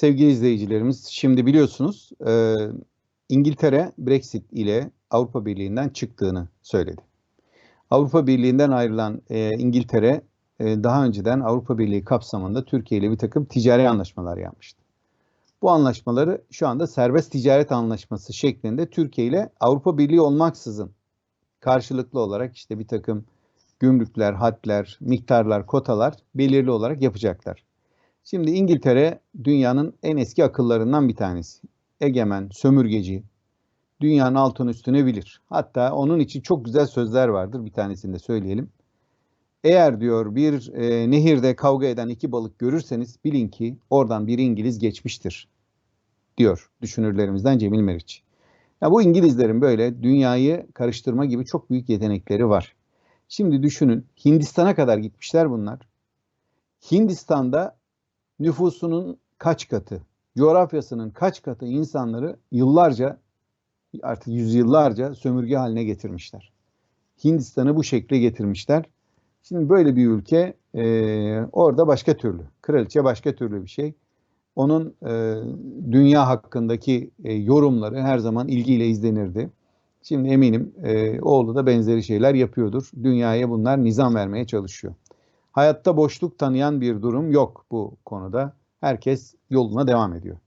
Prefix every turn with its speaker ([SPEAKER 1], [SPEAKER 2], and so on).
[SPEAKER 1] Sevgili izleyicilerimiz, şimdi biliyorsunuz e, İngiltere Brexit ile Avrupa Birliği'nden çıktığını söyledi. Avrupa Birliği'nden ayrılan e, İngiltere e, daha önceden Avrupa Birliği kapsamında Türkiye ile bir takım ticari anlaşmalar yapmıştı. Bu anlaşmaları şu anda serbest ticaret anlaşması şeklinde Türkiye ile Avrupa Birliği olmaksızın karşılıklı olarak işte bir takım gümrükler, hadler, miktarlar, kotalar belirli olarak yapacaklar. Şimdi İngiltere dünyanın en eski akıllarından bir tanesi. Egemen, sömürgeci, dünyanın altını üstüne bilir. Hatta onun için çok güzel sözler vardır. Bir tanesini de söyleyelim. Eğer diyor bir e, nehirde kavga eden iki balık görürseniz bilin ki oradan bir İngiliz geçmiştir diyor düşünürlerimizden Cemil Meriç. Ya bu İngilizlerin böyle dünyayı karıştırma gibi çok büyük yetenekleri var. Şimdi düşünün Hindistan'a kadar gitmişler bunlar. Hindistan'da nüfusunun kaç katı, coğrafyasının kaç katı insanları yıllarca artık yüzyıllarca sömürge haline getirmişler. Hindistan'ı bu şekle getirmişler. Şimdi böyle bir ülke e, orada başka türlü. Kraliçe başka türlü bir şey. Onun e, dünya hakkındaki e, yorumları her zaman ilgiyle izlenirdi. Şimdi eminim e, oğlu da benzeri şeyler yapıyordur. Dünyaya bunlar nizam vermeye çalışıyor. Hayatta boşluk tanıyan bir durum yok bu konuda. Herkes yoluna devam ediyor.